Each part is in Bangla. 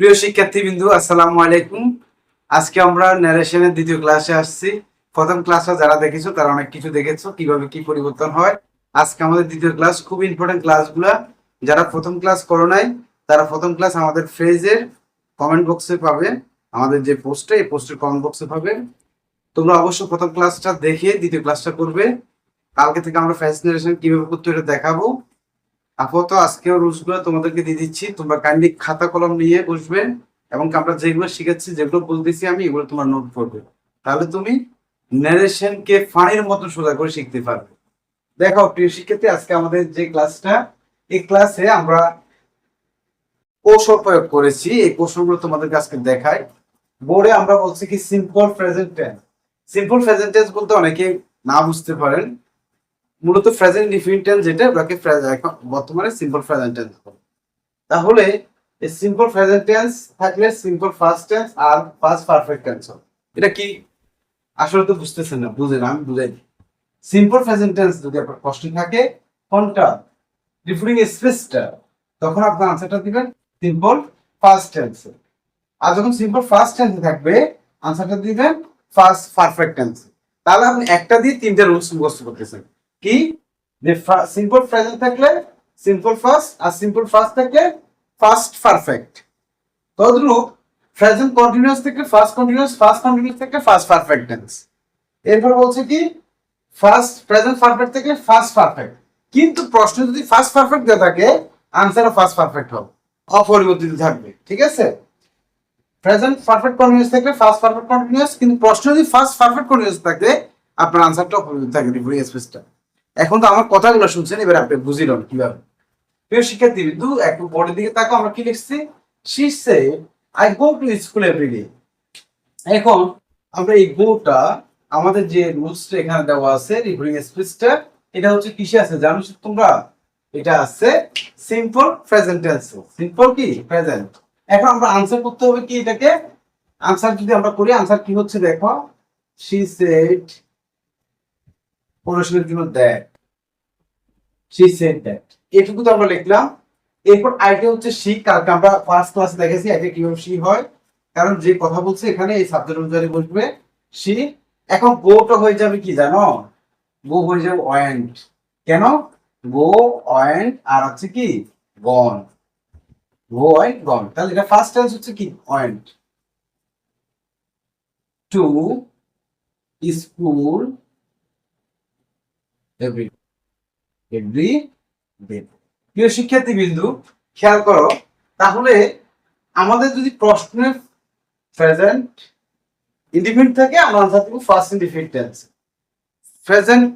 প্রিয় শিক্ষার্থীবৃন্দু, আসসালামু আলাইকুম। আজকে আমরা ন্যারেশনের দ্বিতীয় ক্লাসে আসছি। প্রথম ক্লাসে যারা দেখেছ, তারা অনেক কিছু দেখেছ, কীভাবে কি পরিবর্তন হয়। আজকে আমাদের দ্বিতীয় ক্লাস খুব ইম্পর্টেন্ট ক্লাসগুলা যারা প্রথম ক্লাস করো নাই, তারা প্রথম ক্লাস আমাদের ফ্রেজের কমেন্ট বক্সে পাবে। আমাদের যে পোস্টে এই পোস্টের কমেন্ট বক্সে পাবে। তোমরা অবশ্যই প্রথম ক্লাসটা দেখে দ্বিতীয় ক্লাসটা করবে। কালকে থেকে আমরা ফ্রেজ ন্যারেশন কীভাবে করতে এটা দেখাবো। আপাতত আজকেও রুলসগুলো তোমাদেরকে দিয়ে দিচ্ছি। তোমরা কাইন্ডলি খাতা কলম নিয়ে বসবে এবং আমরা যেগুলো শিখাচ্ছি যেগুলো বলতেছি আমি, এগুলো তোমার নোট করবে। তাহলে তুমি narration কে ফানির মতো সোজা করে শিখতে পারবে। দেখো, প্রিয় শিক্ষার্থী, আজকে আমাদের যে ক্লাসটা এই ক্লাসে আমরা কৌশল প্রয়োগ করেছি। এই কৌশলগুলো তোমাদেরকে আজকে দেখাই। বোর্ডে আমরা বলছি কি simple present tense simple present tense বলতে অনেকে না বুঝতে পারেন। মূলত প্রেজেন্ট ডিফিনিট টেন্স যেটা ওটাকে এখন বর্তমানে সিম্পল প্রেজেন্ট টেন্স তাহলে এই সিম্পল প্রেজেন্ট টেন্স থাকলে সিম্পল ফার্স্ট টেন্স আর ফার্স্ট পারফেক্ট টেন্স হবে। এটা কি? আসলে তো বুঝতেছেন না বুঝেন আমি বুঝাই সিম্পল প্রেজেন্ট টেন্স যদি আপনার কষ্ট থাকে, কোনটা? রিফারিং স্পেসটা তখন আপনার আনসারটা দিবেন সিম্পল ফার্স্ট টেন্স আর যখন সিম্পল ফার্স্ট টেন্স থাকবে আনসারটা দিবেন ফার্স্ট পারফেক্ট টেন্স তাহলে আপনি একটা দিয়ে তিনটা রুলস মুখস্থ করতেছেন। কি? যে সিম্পল প্রেজেন্ট থাকলে সিম্পল ফার্স্ট আর সিম্পল ফার্স্ট থাকলে ফার্স্ট পারফেক্ট তদ্রূপ প্রেজেন্ট কন্টিনিউয়াস থেকে ফার্স্ট কন্টিনিউয়াস ফার্স্ট কন্টিনিউয়াস থেকে ফার্স্ট পারফেক্ট টেন্স এরপর বলছে কি? ফার্স্ট প্রেজেন্ট পারফেক্ট থেকে ফার্স্ট পারফেক্ট কিন্তু প্রশ্ন যদি ফার্স্ট পারফেক্ট দেওয়া থাকে আনসারও ফার্স্ট পারফেক্ট হবে। অপরিবর্তিত থাকবে, ঠিক আছে? প্রেজেন্ট পারফেক্ট কন্টিনিউয়াস থাকলে ফার্স্ট পারফেক্ট কন্টিনিউয়াস কিন্তু প্রশ্ন যদি ফার্স্ট পারফেক্ট কন্টিনিউয়াস থাকে, আপনার আনসারটা অপরিবর্তিত থাকে রিফারিং স্পেসটা এখন তো আমার কথাগুলো শুনছেন, এবার আপনি বুঝিলেন কীভাবে। প্রিয় শিক্ষার্থী বিন্দু একটু বোর্ডের দিকে তাকাও, আমরা কি লিখছি? She say I go to school everyday এখন আমরা এই গোটা আমাদের যে রুলসটা এখানে দেওয়া আছে রিফারিং স্পেসটা এটা হচ্ছে কিসে আছে জানো তোমরা? এটা আছে সিম্পল প্রেজেন্ট টেন্স সিম্পল কি? প্রেজেন্ট এখন আমরা আনসার করতে হবে কি এটাকে? আনসার যদি আমরা করি আনসার কি হচ্ছে দেখো? শি সেড পড়াশোনার জন্য দ্যাট শি সেড দ্যাট এটুকু তো আমরা লিখলাম। এরপর আইটা হচ্ছে শি কালকে আমরা ফার্স্ট ক্লাসে দেখেছি আইটা কীভাবে শি হয়। কারণ যে কথা বলছে এখানে, এই সাবজেক্ট অনুযায়ী বসবে শি এখন গোটা হয়ে যাবে কি জানো? গো হয়ে যাবে ওয়েন্ট কেন? গো ওয়েন্ট আর হচ্ছে কি? গন গো ওয়েন্ট গন তাহলে এটা ফার্স্ট টেন্স হচ্ছে কি? Went to school every every day প্রিয় শিক্ষার্থী বিন্দু খেয়াল করো, তাহলে আমাদের যদি প্রশ্নের প্রেজেন্ট ইন্ডিপেন্ডেন্ট থাকে, আমরা আনসার দেবো past independent tense present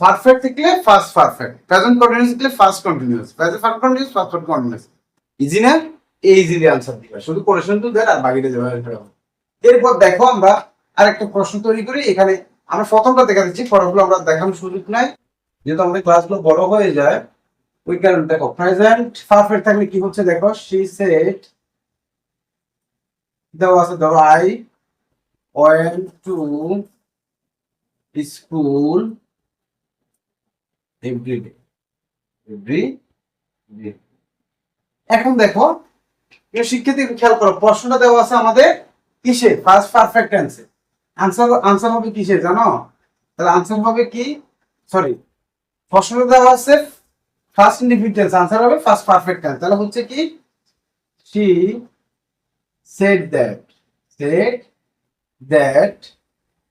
perfect থাকলে ফার্স্ট পারফেক্ট প্রেজেন্ট কন্টিনিউয়াস থাকলে past continuous present past continuous past continuous easy না? এই ইজিলি আনসার দিবে। শুধু কোরেশন তো দেন আর বাকিটা যাবে। এরপর দেখো আমরা আরেকটা প্রশ্ন তৈরি করি। এখানে আমরা প্রথমটা দেখা দিচ্ছি পরেরগুলো আমরা দেখানোর সুযোগ নাই। যেহেতু আমাদের ক্লাসগুলো বড় হয়ে যায় ওই কারণে দেখো প্রেজেন্ট পারফেক্ট থাকলে কি হচ্ছে দেখো শি সেড দেওয়া আছে ধরো I went to school every day every এখন দেখো শিক্ষার্থী খেয়াল করো, প্রশ্নটা দেওয়া আছে আমাদের কিসে? ফার্স্ট পারফেক্ট টেন্সে আনসার আনসার হবে কিসে জানো? তাহলে আনসার হবে কি? সরি প্রশ্নটা দেওয়া আছে ফার্স্ট ইন্ডিফিনিট টেন্স আনসার হবে ফার্স্ট পারফেক্ট টেন্স তাহলে হচ্ছে কি? She said that said that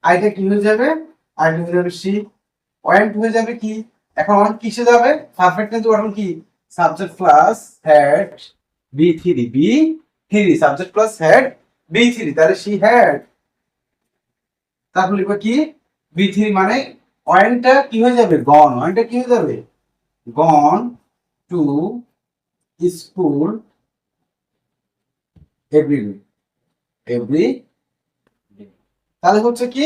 আইটা কি হয়ে যাবে? আইটা হয়ে যাবে শি পয়েন্ট হয়ে যাবে কি? এখন আমার কিসে যাবে? পারফেক্ট টেন্স এখন কি? Subject plus had V three V three subject plus had V three তাহলে শি হেড তারপর লিখব কি? বি থ্রি মানে ওয়েনটা কি হয়ে যাবে? গন ওয়েনটা কি হয়ে যাবে? Gone to school every every তাহলে হচ্ছে কি?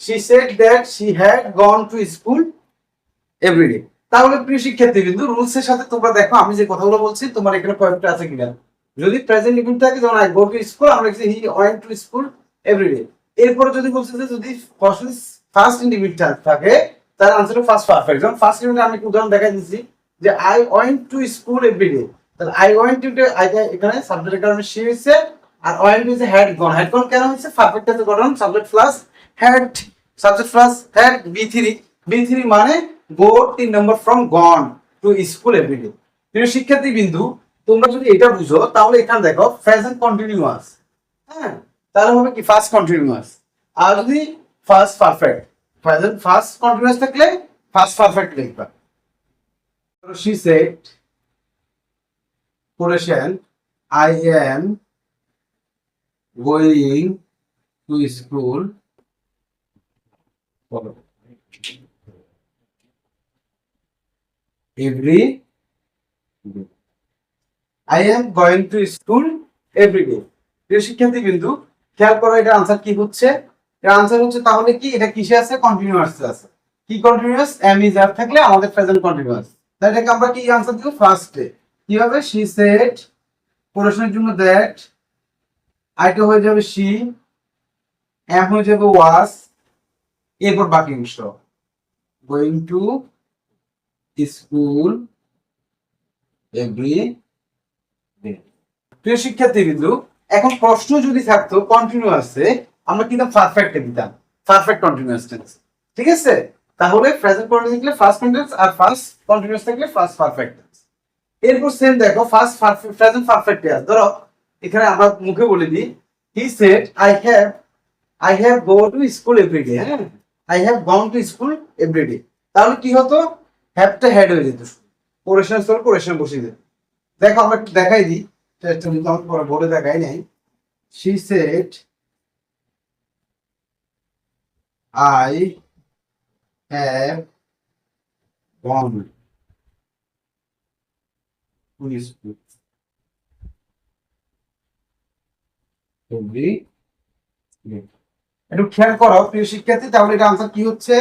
She said that she had gone to school everyday তাহলে প্রিয় শিক্ষার্থী কিন্তু রুলস এর সাথে তোমরা দেখো, আমি যে কথাগুলো বলছি, তোমার এখানে পয়েন্টটা আছে কিনা? যদি প্রেজেন্ট ইভেন্ট থাকে, যেমন আই গো টু স্কুল আমরা লিখছি he went to school everyday এরপরে যদি বলছে যে যদি ফার্স্ট ইন্ডিভিজুয়াল থাকে, তার আনসার ফার্স্ট পারফেক্ট যেমন ফার্স্ট ইন্ডিভিজুয়াল আমি উদাহরণ দেখাই দিচ্ছি যে I went to school everyday তাহলে আই ওয়েন্ট টু এখানে সাবজেক্টের কারণে সি হয়েছে আর ওয়েন্ট হচ্ছে হ্যাড গন হ্যাড গন কেন হচ্ছে পারফেক্ট আছে গঠন subject plus had subject plus had V three V three মানে গো তিন নম্বর from gone to school everyday প্রিয় শিক্ষার্থী বিন্দু তোমরা যদি এটা বুঝো, তাহলে এখানে দেখো প্রেজেন্ট কন্টিনিউয়াস হ্যাঁ তাহলে হবে কি? ফার্স্ট কন্টিনিউয়াস আর যদি past perfect present past continuous থাকলে ফার্স্ট পারফেক্ট লিখবা। শি সেট করেছেন I am going to school every I am going to school everyday শিক্ষার্থী বিন্দু, খেয়াল করো এটা আনসার কি হচ্ছে? এর আনসার হচ্ছে তাহলে কি? এটা কিসে আছে? কন্টিনিউয়াস আছে। কি কন্টিনিউয়াস এম ইজ আর থাকলে আমাদের প্রেজেন্ট কন্টিনিউয়াস তাহলে এটাকে আমরা কি আনসার দিব? ফার্স্টে কি হবে শি সেড প্রশ্নের জন্য দ্যাট আইটা হয়ে যাবে শি এম হয়ে যাবে ওয়াস এরপর বাকি অংশ। Going to school every day প্রিয় শিক্ষার্থী বিন্দু, এখন প্রশ্ন যদি থাকতো কন্টিনিউয়াসে আমরা কিন্তু পারফেক্টে দিতাম। পারফেক্ট কন্টিনিউয়াস টেন্স ঠিক আছে? তাহলে প্রেজেন্ট কন্টিনিউয়াস থাকলে ফার্স্ট কন্টিনিউয়াস আর ফার্স্ট কন্টিনিউয়াস থাকলে ফার্স্ট পারফেক্ট টেন্স এরপর সেম দেখো ফার্স্ট প্রেজেন্ট পারফেক্ট টেন্স ধরো, এখানে আমরা মুখে বলে দিই he said I have I have go to school everyday হ্যাঁ? I have gone to school everyday তাহলে কি হতো? হ্যাভটা হেড হয়ে যেত। কোরেশন স্তর কোরেশন বসিয়ে দিত দেখো, আমরা দেখাই দিই। বোর্ডে দেখাই নাই। She said I have gone to school একটু খেয়াল করো, প্রিয় শিক্ষার্থী, তাহলে এটা আনসার কি হচ্ছে?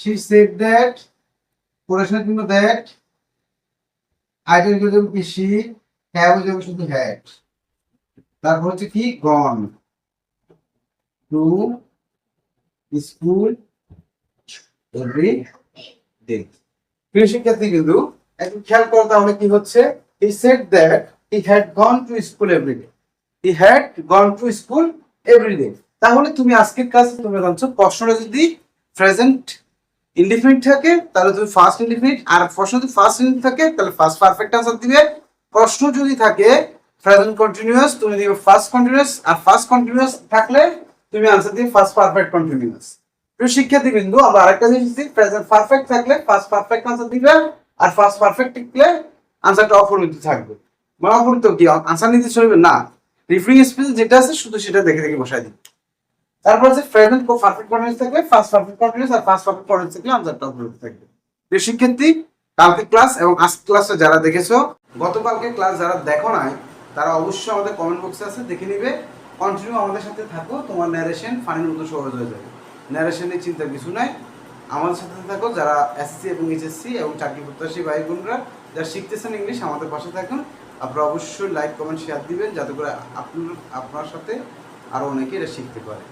She said that পড়াশোনার জন্য that আইডেন্টি হয়ে যাবে কি she, have শুধু had তারপর হচ্ছে কি? Gone to school every day প্রিয় শিক্ষার্থী কিন্তু একটু খেয়াল করো তাহলে কি হচ্ছে? He said that he had gone to school every day he had gone to school every day তাহলে তুমি আজকের ক্লাসে তুমি জানছো, প্রশ্নটা যদি প্রেজেন্ট ইনডিফিনিট থাকে, তাহলে তুমি ফার্স্ট ইনডিফিনিট আর প্রশ্ন যদি ফার্স্ট ইনডিফিনিট থাকে, তাহলে ফার্স্ট পারফেক্ট আনসার দিবে। প্রশ্ন যদি থাকে প্রেজেন্ট কন্টিনিউয়াস তুমি দিবে ফার্স্ট কন্টিনিউয়াস আর ফার্স্ট কন্টিনিউয়াস থাকলে তুমি আনসার দিবে ফার্স্ট পারফেক্ট কন্টিনিউয়াস প্রিয় শিক্ষার্থী বিন্দু আমরা আরেকটা জিনিস দিই প্রেজেন্ট পারফেক্ট থাকলে ফার্স্ট পারফেক্ট আনসার দিবে আর ফার্স্ট পারফেক্ট থাকলে আনসারটা অপরিণত থাকবে। মানে অপরিণত কি? আনসার নিতে চলবে? না। রিফ্রিং স্পেস যেটা আছে, শুধু সেটা দেখে দেখে বসাই দিই তারপর হচ্ছে প্রেজেন্ট কো পারফেক্ট কন্টিনিউয়াস থাকলে ফার্স্ট পারফেক্ট কন্টিনিউয়াস আর ফার্স্ট পারফেক্ট কন্টিনিউয়াস থাকলে আনসারটা অপরিণত থাকবে। প্রিয় শিক্ষার্থী, কালকে ক্লাস এবং আজকে ক্লাসে যারা দেখেছ, গতকালকে ক্লাস যারা দেখো নাই, তারা অবশ্যই আমাদের কমেন্ট বক্সে আছে, দেখে নিবে। কন্টিনিউ আমাদের সাথে থাকো, তোমার ন্যারেশন ফানির মতো সহজ হয়ে যাবে। ন্যারেশনের চিন্তা কিছু নাই। আমাদের সাথে থাকো, যারা এসসি এবং এইচএসসি এবং চাকরি প্রত্যাশী ভাই বোনরা যারা শিখতেছেন ইংলিশ আমাদের পাশে থাকুন। আপনারা অবশ্যই লাইক কমেন্ট শেয়ার দিবেন, যাতে করে আপনার আপনার সাথে আরও অনেকে এটা শিখতে পারে।